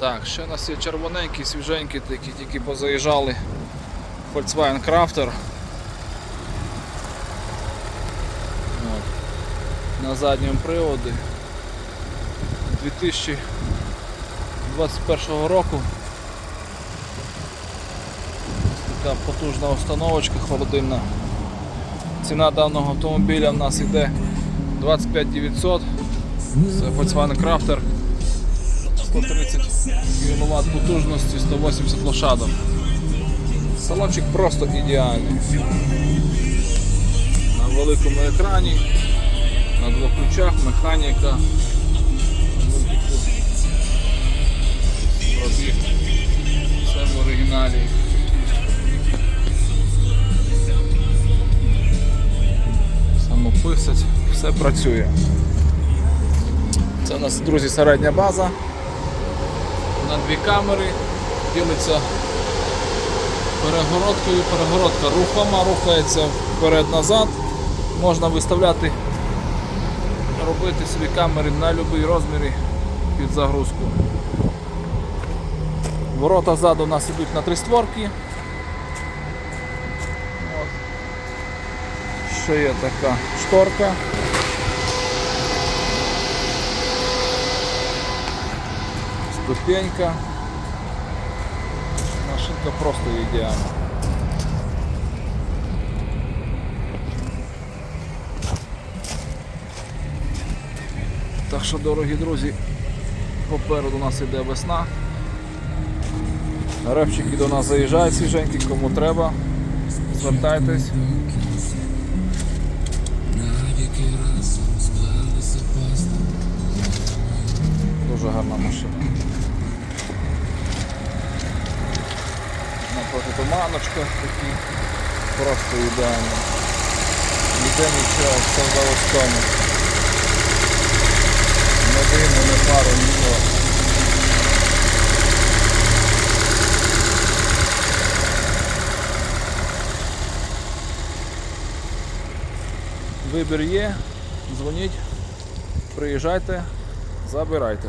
Так, ще у нас є червоненькі, свіженькі, такі тільки позаїжджали Volkswagen Crafter. От. На задньому приводі 2021 року. Ось Така потужна установочка холодильна. Ціна даного автомобіля в нас йде 25 900. Це Volkswagen Crafter. 130 кВт потужності, 180 лошадок. Салончик просто ідеальний. На великому екрані, на двох ключах, механіка. Пробіг. Все в оригіналі. Самописець, все працює. Це у нас, друзі, середня база на дві камери, ділиться перегородкою, перегородка рухома, рухається вперед-назад. Можна виставляти, робити собі камери на будь-який розмір під загрузку. Ворота ззаду у нас йдуть на три створки. Ще є така шторка. Ступенька. Машинка просто ідеальна. Так що, дорогі друзі, попереду нас іде весна. Репчики до нас заїжджають свіженькі, кому треба. Звертайтесь. Дуже гарна машина. Напроти туманочка такі. Просто ідеально. Ніде нічого, все заводському. Не диму, не пару, нічого. Вибір є, дзвоніть, приїжджайте, забирайте.